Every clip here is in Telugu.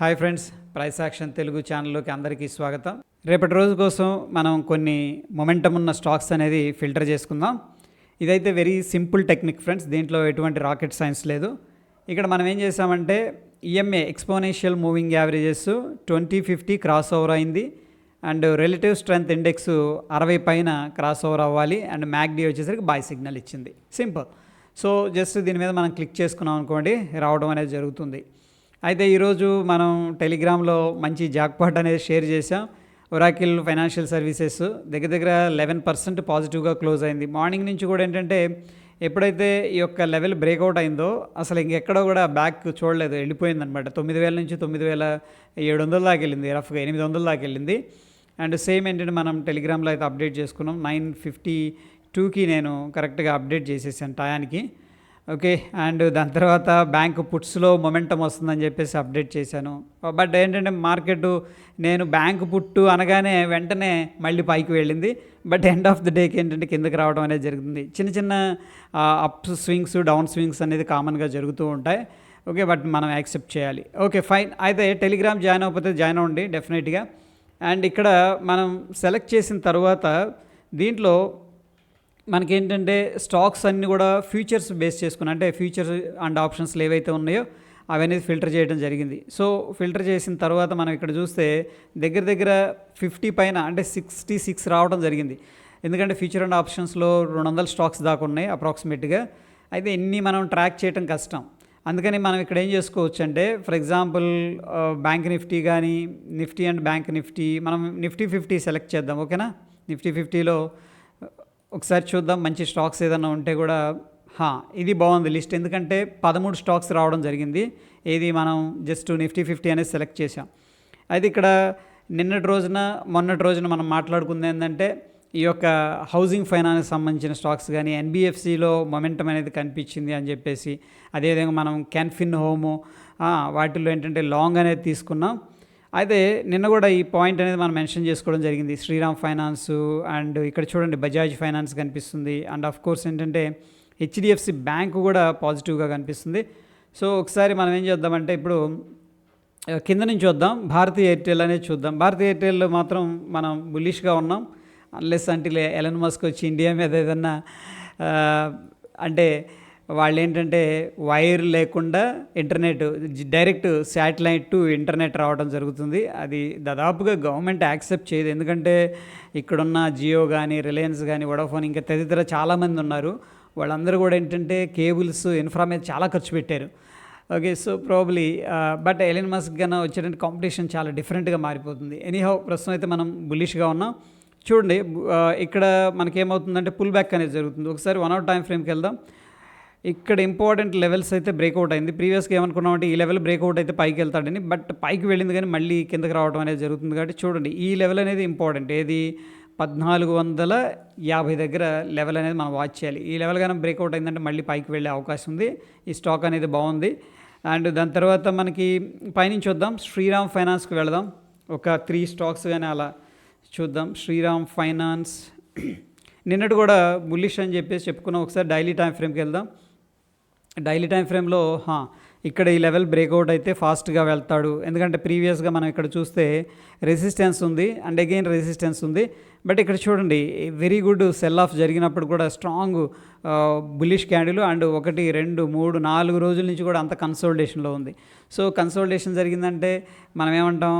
Hi friends price action Telugu ఛానల్లోకి అందరికీ స్వాగతం. రేపటి రోజు కోసం మనం కొన్ని మొమెంటం ఉన్న స్టాక్స్ అనేది ఫిల్టర్ చేసుకుందాం. ఇదైతే వెరీ సింపుల్ టెక్నిక్ ఫ్రెండ్స్ దీంట్లో ఎటువంటి రాకెట్ సైన్స్ లేదు. ఇక్కడ మనం ఏం చేసామంటే EMA exponential moving averages twenty fifty cross over అయింది. అండ్ రిలేటివ్ స్ట్రెంత్ ఇండెక్స్ అరవై పైన క్రాస్ ఓవర్ అవ్వాలి. అండ్ మ్యాగ్డీ వచ్చేసరికి బాయ్ సిగ్నల్ ఇచ్చింది. సింపుల్ సో జస్ట్ దీని మీద మనం క్లిక్ చేసుకున్నాం అనుకోండి రావడం అనేది జరుగుతుంది. అయితే ఈరోజు మనం టెలిగ్రామ్లో మంచి జాక్పాట్ అనేది షేర్ చేసాం ఒరాకిల్ ఫైనాన్షియల్ సర్వీసెస్ దగ్గర దగ్గర లెవెన్ పర్సెంట్ పాజిటివ్గా క్లోజ్ అయింది. మార్నింగ్ నుంచి కూడా ఏంటంటే ఎప్పుడైతే ఈ యొక్క లెవెల్ బ్రేక్అవుట్ అయిందో అసలు ఇంకెక్కడో కూడా బ్యాక్ చూడలేదు. వెళ్ళిపోయింది అనమాట తొమ్మిది వేల నుంచి తొమ్మిది వేల ఏడు వందల దాకా వెళ్ళింది. రఫ్గా ఎనిమిది వందల దాకా వెళ్ళింది. అండ్ సేమ్ ఏంటంటే మనం టెలిగ్రామ్లో అయితే అప్డేట్ చేసుకున్నాం. నైన్ ఫిఫ్టీ టూకి నేను కరెక్ట్గా అప్డేట్ చేసేసాను టయానికి. ఓకే అండ్ దాని తర్వాత బ్యాంక్ పుట్స్లో మొమెంటం వస్తుందని చెప్పేసి అప్డేట్ చేశాను. బట్ ఏంటంటే మార్కెట్ నేను బ్యాంక్ పుట్టు అనగానే వెంటనే మళ్ళీ పైకి వెళ్ళింది. బట్ ఎండ్ ఆఫ్ ది డేకి ఏంటంటే కిందకి రావడం అనేది జరుగుతుంది చిన్న చిన్న అప్ స్వింగ్స్ డౌన్ స్వింగ్స్ అనేది కామన్గా జరుగుతూ ఉంటాయి. ఓకే బట్ మనం యాక్సెప్ట్ చేయాలి. Okay fine. అయితే టెలిగ్రామ్ జాయిన్ అవ్వకపోతే జాయిన్ అవ్వండి డెఫినెట్గా. అండ్ ఇక్కడ మనం సెలెక్ట్ చేసిన తర్వాత దీంట్లో మనకేంటంటే స్టాక్స్ అన్నీ కూడా ఫ్యూచర్స్ బేస్ చేసుకుని అంటే ఫ్యూచర్స్ అండ్ ఆప్షన్స్ ఏవైతే ఉన్నాయో అవన్నీ ఫిల్టర్ చేయడం జరిగింది. సో ఫిల్టర్ చేసిన తర్వాత మనం ఇక్కడ చూస్తే దగ్గర దగ్గర ఫిఫ్టీ పైన అంటే సిక్స్టీ సిక్స్ రావడం జరిగింది. ఎందుకంటే ఫ్యూచర్ అండ్ ఆప్షన్స్లో రెండు వందల స్టాక్స్ దాకా ఉన్నాయి అప్రాక్సిమేట్గా. అయితే ఎన్ని మనం ట్రాక్ చేయడం కష్టం. అందుకని మనం ఇక్కడ ఏం చేసుకోవచ్చు అంటే ఫర్ ఎగ్జాంపుల్ బ్యాంక్ నిఫ్టీ కానీ నిఫ్టీ అండ్ బ్యాంక్ నిఫ్టీ మనం నిఫ్టీ ఫిఫ్టీ సెలెక్ట్ చేద్దాం ఓకేనా? నిఫ్టీ ఫిఫ్టీలో ఒకసారి చూద్దాం మంచి స్టాక్స్ ఏదైనా ఉంటే కూడా. హా, ఇది బాగుంది లిస్ట్. ఎందుకంటే పదమూడు స్టాక్స్ రావడం జరిగింది. ఏది మనం జస్ట్ నిఫ్టీ ఫిఫ్టీ అనేది సెలెక్ట్ చేసాం అయితే ఇక్కడ నిన్నటి రోజున మొన్నటి రోజున మనం మాట్లాడుకుంది ఏంటంటే ఈ యొక్క హౌసింగ్ ఫైనాన్స్ సంబంధించిన స్టాక్స్ కానీ ఎన్బిఎఫ్సిలో మొమెంటం అనేది కనిపించింది అని చెప్పేసి అదేవిధంగా మనం క్యాన్ఫిన్ హోము వాటిల్లో ఏంటంటే లాంగ్ అనేది తీసుకున్నాం. అయితే నిన్న కూడా ఈ పాయింట్ అనేది మనం మెన్షన్ చేసుకోవడం జరిగింది. శ్రీరామ్ ఫైనాన్స్ అండ్ ఇక్కడ చూడండి బజాజ్ ఫైనాన్స్ కనిపిస్తుంది. అండ్ ఆఫ్ కోర్స్ ఏంటంటే హెచ్డిఎఫ్సి బ్యాంక్ కూడా పాజిటివ్గా కనిపిస్తుంది. సో ఒకసారి మనం ఏం చేద్దామంటే ఇప్పుడు కింద నుంచి చూద్దాం. భారతీ ఎయిర్టెల్ అనేది చూద్దాం. భారతీయ ఎయిర్టెల్లో మాత్రం మనం బుల్లిష్గా ఉన్నాం. అన్లెస్ అంటే ఎలన్ మస్క్ వచ్చి ఇండియా మీద ఏదన్నా అంటే వాళ్ళు ఏంటంటే వైర్ లేకుండా internet direct satellite to internet రావడం జరుగుతుంది. అది దాదాపుగా గవర్నమెంట్ యాక్సెప్ట్ చేయదు. ఎందుకంటే ఇక్కడున్న జియో కానీ రిలయన్స్ కానీ వడాఫోన్ ఇంకా తదితర చాలామంది ఉన్నారు. వాళ్ళందరూ కూడా ఏంటంటే కేబుల్స్ ఇన్ఫ్రా మీద చాలా ఖర్చు పెట్టారు. Okay so probably but Elon Musk కన్నా వచ్చేటువంటి కాంపిటీషన్ చాలా డిఫరెంట్గా మారిపోతుంది. ఎనీహౌ ప్రస్తుతం అయితే మనం బులిష్గా ఉన్నాం. చూడండి ఇక్కడ మనకేమవుతుందంటే పుల్ బ్యాక్ అనేది జరుగుతుంది. ఒకసారి వన్ అవర్ టైం ఫ్రేమ్కి వెళ్దాం. ఇక్కడ ఇంపార్టెంట్ లెవెల్స్ అయితే బ్రేక్అవుట్ అయింది. ప్రీవియస్గా ఏమనుకున్నామంటే ఈ లెవెల్ బ్రేక్అవుట్ అయితే పైకి వెళ్తాడని బట్ పైకి వెళ్ళింది కానీ మళ్ళీ కిందకి రావడం అనేది జరుగుతుంది కాబట్టి చూడండి ఈ లెవెల్ అనేది ఇంపార్టెంట్. ఏది? పద్నాలుగు వందల యాభై దగ్గర లెవెల్ అనేది మనం వాచ్ చేయాలి. ఈ లెవెల్ కానీ బ్రేక్అవుట్ అయిందంటే మళ్ళీ పైకి వెళ్ళే అవకాశం ఉంది. ఈ స్టాక్ అనేది బాగుంది. అండ్ దాని తర్వాత మనకి పైనుంచి వద్దాం శ్రీరామ్ ఫైనాన్స్కి వెళదాం. ఒక త్రీ స్టాక్స్ కానీ అలా చూద్దాం. శ్రీరామ్ ఫైనాన్స్. నిన్నటి కూడా బుల్లిష్ అని చెప్పేసి చెప్పుకున్నాం. ఒకసారి డైలీ టైం ఫ్రేమ్కి వెళ్దాం. డైలీ టైం ఫ్రేమ్లో ఇక్కడ ఈ లెవెల్ బ్రేక్అవుట్ అయితే ఫాస్ట్గా వెళ్తాడు. ఎందుకంటే ప్రీవియస్గా మనం ఇక్కడ చూస్తే రెసిస్టెన్స్ ఉంది అండ్ అగైన్ రెసిస్టెన్స్ ఉంది. బట్ ఇక్కడ చూడండి వెరీ గుడ్ సెల్ ఆఫ్ జరిగినప్పుడు కూడా స్ట్రాంగ్ బులిష్ క్యాండిల్ అండ్ ఒకటి రెండు మూడు నాలుగు రోజుల నుంచి కూడా అంత కన్సోల్టేషన్లో ఉంది. సో కన్సోల్టేషన్ జరిగిందంటే మనం ఏమంటాం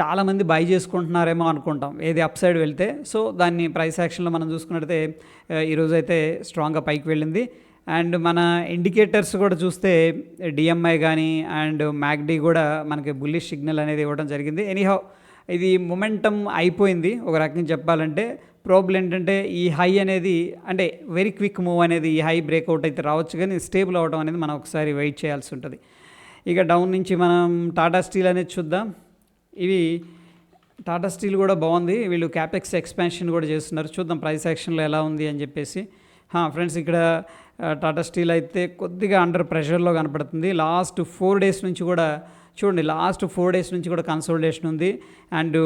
చాలామంది బై చేసుకుంటున్నారేమో అనుకుంటాం. ఏది అప్ సైడ్ వెళ్తే సో దాన్ని ప్రైస్ యాక్షన్లో మనం చూసుకున్నట్టయితే ఈరోజైతే ఈరోజు అయితే స్ట్రాంగ్గా పైకి వెళ్ళింది. అండ్ మన ఇండికేటర్స్ కూడా చూస్తే డిఎంఐ కానీ అండ్ మ్యాక్డీ కూడా మనకి బుల్లిష్ సిగ్నల్ అనేది ఇవ్వడం జరిగింది. ఎనీహౌ ఇది మొమెంటం అయిపోయింది. ఒక రకంగా చెప్పాలంటే ప్రాబ్లం ఏంటంటే ఈ హై అనేది అంటే వెరీ క్విక్ మూవ్ అనేది ఈ హై బ్రేక్అవుట్ అయితే రావచ్చు కానీ స్టేబుల్ అవ్వడం అనేది మనం ఒకసారి వెయిట్ చేయాల్సి ఉంటుంది. ఇక డౌన్ నుంచి మనం టాటా స్టీల్ అనేది చూద్దాం. ఇవి టాటా స్టీల్ కూడా బాగుంది. వీళ్ళు క్యాపెక్స్ ఎక్స్పాన్షన్ కూడా చేస్తున్నారు. చూద్దాం ప్రైస్ యాక్షన్లో ఎలా ఉంది అని చెప్పేసి. ఫ్రెండ్స్ ఇక్కడ టాటా స్టీల్ అయితే కొద్దిగా అండర్ ప్రెషర్లో కనపడుతుంది. లాస్ట్ ఫోర్ డేస్ నుంచి కూడా చూడండి లాస్ట్ ఫోర్ డేస్ నుంచి కూడా కన్సోల్టేషన్ ఉంది. అండ్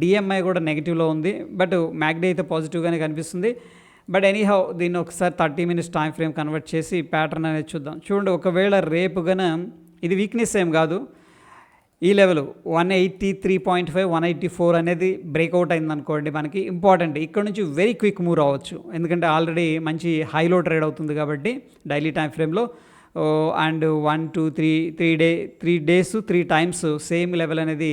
డిఎంఐ కూడా నెగిటివ్లో ఉంది. బట్ మ్యాగ్డే అయితే పాజిటివ్గానే కనిపిస్తుంది. బట్ ఎనీహౌ దీన్ని ఒకసారి thirty minutes time frame convert చేసి ప్యాటర్న్ అనేది చూద్దాం. చూడండి ఒకవేళ రేపు గన ఇది వీక్నెస్ ఏం కాదు. ఈ level one eighty three point five one eighty four అనేది బ్రేక్అవుట్ అయింది అనుకోండి మనకి ఇంపార్టెంట్ ఇక్కడ నుంచి వెరీ క్విక్ మూవ్ రావచ్చు. ఎందుకంటే ఆల్రెడీ మంచి హైలో ట్రేడ్ అవుతుంది కాబట్టి డైలీ టైం ఫ్రేమ్లో and one two three three day three days three times same level అనేది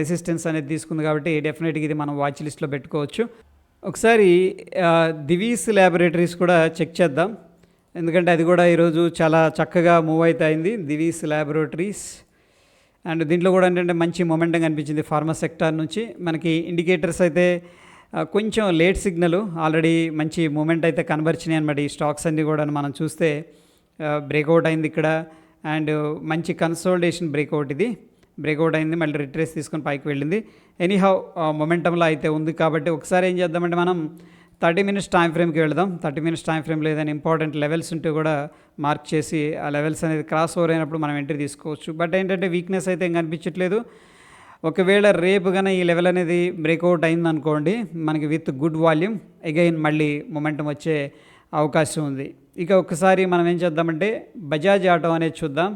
రెసిస్టెన్స్ అనేది తీసుకుంది కాబట్టి డెఫినెట్గా ఇది మనం వాచ్ లిస్ట్లో పెట్టుకోవచ్చు. ఒకసారి దివీస్ ల్యాబొరేటరీస్ కూడా చెక్ చేద్దాం. ఎందుకంటే అది కూడా ఈరోజు చాలా చక్కగా మూవ్ అయితే అయింది. దివీస్ ల్యాబొరేటరీస్ అండ్ దీంట్లో కూడా ఏంటంటే మంచి మొమెంటం కనిపించింది ఫార్మా సెక్టార్ నుంచి. మనకి ఇండికేటర్స్ అయితే కొంచెం లేట్ సిగ్నల్ ఆల్రెడీ మంచి మూమెంట్ అయితే కనబరిచినాయి అనమాట ఈ స్టాక్స్ అన్నీ కూడా మనం చూస్తే బ్రేక్అవుట్ అయింది ఇక్కడ. అండ్ మంచి కన్సోల్టేషన్ బ్రేక్అవుట్ ఇది. బ్రేక్అవుట్ అయింది మళ్ళీ రిట్రేస్ తీసుకొని పైకి వెళ్ళింది. ఎనీహౌ మొమెంటంలో అయితే ఉంది కాబట్టి ఒకసారి ఏం చేద్దామంటే మనం థర్టీ మినిట్స్ టైం ఫ్రేమ్కి వెళదాం. థర్టీ మినిట్స్ టైం ఫ్రేమ్లో ఏదైనా ఇంపార్టెంట్ లెవెల్స్ ఉంటే కూడా మార్క్ చేసి ఆ లెవెల్స్ అనేది క్రాస్ ఓవర్ అయినప్పుడు మనం ఎంట్రీ తీసుకోవచ్చు. బట్ ఏంటంటే వీక్నెస్ అయితే ఏం కనిపించట్లేదు ఒకవేళ రేపు కానీ ఈ లెవెల్ అనేది బ్రేక్అవుట్ అయింది అనుకోండి మనకి విత్ గుడ్ వాల్యూమ్ అగైన్ మళ్ళీ మొమెంటం వచ్చే అవకాశం ఉంది. ఇక ఒకసారి మనం ఏం చేద్దామంటే బజాజ్ ఆటో అనేది చూద్దాం.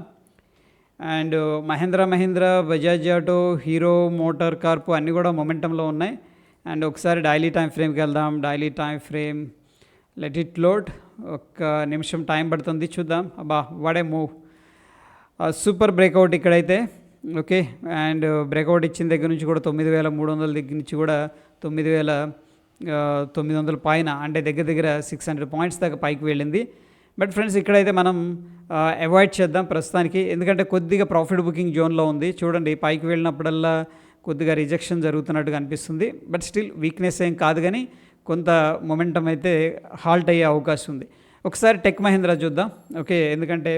And Mahindra Mahindra Bajaj auto Hero motor corp అన్నీ కూడా మొమెంటంలో ఉన్నాయి. అండ్ ఒకసారి డైలీ టైం ఫ్రేమ్కి వెళ్దాం. Daily time frame. Let it load. ఒక నిమిషం టైం పడుతుంది చూద్దాం. అబ్బా వాడే మూవ్ సూపర్ బ్రేక్అవుట్ ఇక్కడైతే. ఓకే అండ్ బ్రేక్అవుట్ ఇచ్చిన దగ్గర నుంచి కూడా తొమ్మిది వేల మూడు వందల దగ్గర నుంచి కూడా తొమ్మిది వేల తొమ్మిది వందల పైన అంటే దగ్గర దగ్గర సిక్స్ హండ్రెడ్ పాయింట్స్ దాకా పైకి వెళ్ళింది. బట్ ఫ్రెండ్స్ ఇక్కడైతే మనం అవాయిడ్ చేద్దాం ప్రస్తుతానికి. ఎందుకంటే కొద్దిగా ప్రాఫిట్ బుకింగ్ జోన్లో ఉంది. చూడండి పైకి వెళ్ళినప్పుడల్లా కొద్దిగా రిజెక్షన్ జరుగుతున్నట్టుగా అనిపిస్తుంది. బట్ స్టిల్ వీక్నెస్ ఏం కాదు కానీ కొంత మొమెంటం అయితే హాల్ట్ అయ్యే అవకాశం ఉంది. ఒకసారి టెక్ మహేంద్ర చూద్దాం. ఓకే ఎందుకంటే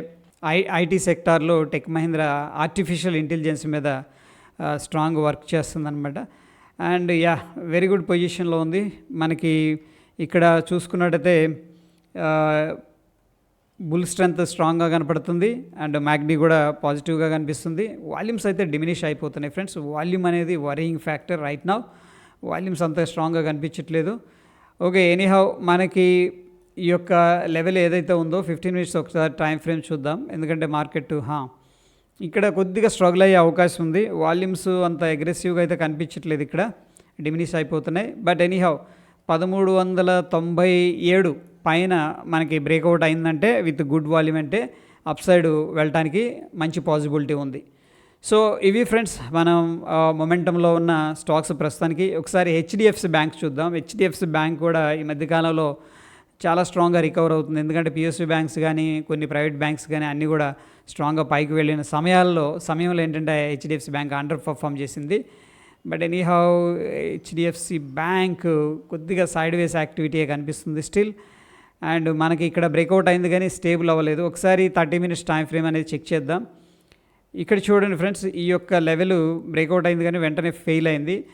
ఐ ఐటీ సెక్టార్లో టెక్ మహేంద్ర ఆర్టిఫిషియల్ ఇంటెలిజెన్స్ మీద స్ట్రాంగ్ వర్క్ చేస్తుందన్నమాట. అండ్ యా వెరీ గుడ్ పొజిషన్లో ఉంది. మనకి ఇక్కడ చూసుకున్నట్టయితే బుల్ స్ట్రెంత్ స్ట్రాంగ్గా కనపడుతుంది అండ్ మ్యాగ్డీ కూడా పాజిటివ్గా కనిపిస్తుంది. వాల్యూమ్స్ అయితే డిమినిష్ అయిపోతున్నాయి ఫ్రెండ్స్. వాల్యూమ్ అనేది worrying factor right now. Volumes అంత స్ట్రాంగ్గా కనిపించట్లేదు. ఓకే ఎనీహౌ మనకి ఈ యొక్క లెవెల్ ఏదైతే ఉందో ఫిఫ్టీన్ మినిట్స్ ఒకసారి టైం ఫ్రేమ్ చూద్దాం. ఎందుకంటే మార్కెట్ హా ఇక్కడ కొద్దిగా స్ట్రగుల్ అయ్యే అవకాశం ఉంది. వాల్యూమ్స్ అంత అగ్రెసివ్గా అయితే కనిపించట్లేదు ఇక్కడ. డిమినిష్ అయిపోతున్నాయి. బట్ ఎనీహౌ పదమూడు వందల తొంభై ఏడు పైన మనకి బ్రేక్అవుట్ అయిందంటే విత్ గుడ్ వాల్యూమ్ అంటే అప్ సైడ్ వెళ్ళటానికి మంచి పాసిబిలిటీ ఉంది. సో ఇవి ఫ్రెండ్స్ మనం మొమెంటంలో ఉన్న స్టాక్స్ ప్రస్తుతానికి. ఒకసారి హెచ్డిఎఫ్సి బ్యాంక్ చూద్దాం. హెచ్డిఎఫ్సి బ్యాంక్ కూడా ఈ మధ్యకాలంలో చాలా స్ట్రాంగ్గా రికవర్ అవుతుంది. ఎందుకంటే పిఎస్సి బ్యాంక్స్ కానీ కొన్ని ప్రైవేట్ బ్యాంక్స్ కానీ అన్నీ కూడా స్ట్రాంగ్గా పైకి వెళ్ళిన సమయాల్లో సమయంలో ఏంటంటే హెచ్డిఎఫ్సి బ్యాంక్ అండర్ పర్ఫామ్ చేసింది. But anyhow HDFC bank కొద్దిగా సైడ్ వేస్ యాక్టివిటీ కనిపిస్తుంది. స్టిల్ అండ్ మనకి ఇక్కడ బ్రేక్అవుట్ అయింది కానీ స్టేబుల్ అవ్వలేదు. ఒకసారి థర్టీ మినిట్స్ టైం ఫ్రేమ్ అనేది చెక్ చేద్దాం. ఇక్కడ చూడండి ఫ్రెండ్స్ ఈ యొక్క లెవెల్ బ్రేక్అవుట్ అయింది కానీ వెంటనే ఫెయిల్ అయింది.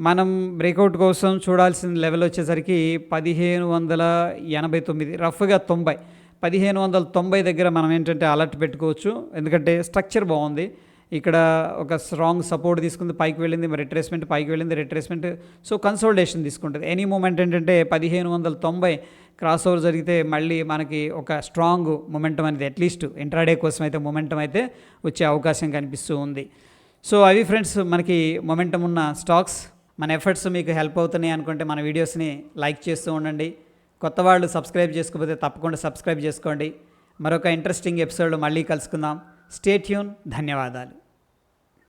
మనం బ్రేక్అవుట్ కోసం చూడాల్సిన లెవెల్ వచ్చేసరికి పదిహేను వందల ఎనభై తొమ్మిది రఫ్గా తొంభై. పదిహేను వందల తొంభై దగ్గర మనం ఏంటంటే అలర్ట్ పెట్టుకోవచ్చు. ఎందుకంటే స్ట్రక్చర్ బాగుంది. ఇక్కడ ఒక స్ట్రాంగ్ సపోర్ట్ తీసుకుంది పైకి వెళ్ళింది మరి రిట్రేస్మెంట్ పైకి వెళ్ళింది రిట్రేస్మెంట్. సో కన్సోల్టేషన్ తీసుకుంటుంది. ఎనీ మూమెంట్ ఏంటంటే పదిహేను వందల తొంభై క్రాస్ ఓవర్ జరిగితే మళ్ళీ మనకి ఒక స్ట్రాంగ్ మొమెంటం అనేది అట్లీస్ట్ ఇంట్రాడే కోసం అయితే మొమెంటం అయితే వచ్చే అవకాశం కనిపిస్తూ ఉంది. సో అవి ఫ్రెండ్స్ మనకి మొమెంటం ఉన్న స్టాక్స్ మన ఎఫర్ట్స్ మీకు హెల్ప్ అవుతున్నాయి అనుకుంటే మన వీడియోస్ని లైక్ చేస్తూ ఉండండి. కొత్త వాళ్ళు సబ్స్క్రైబ్ చేసుకోకపోతే తప్పకుండా సబ్స్క్రైబ్ చేసుకోండి. మరొక ఇంట్రెస్టింగ్ ఎపిసోడ్ మళ్ళీ కలుసుకుందాం. స్టేట్యూన్ ధన్యవాదాలు.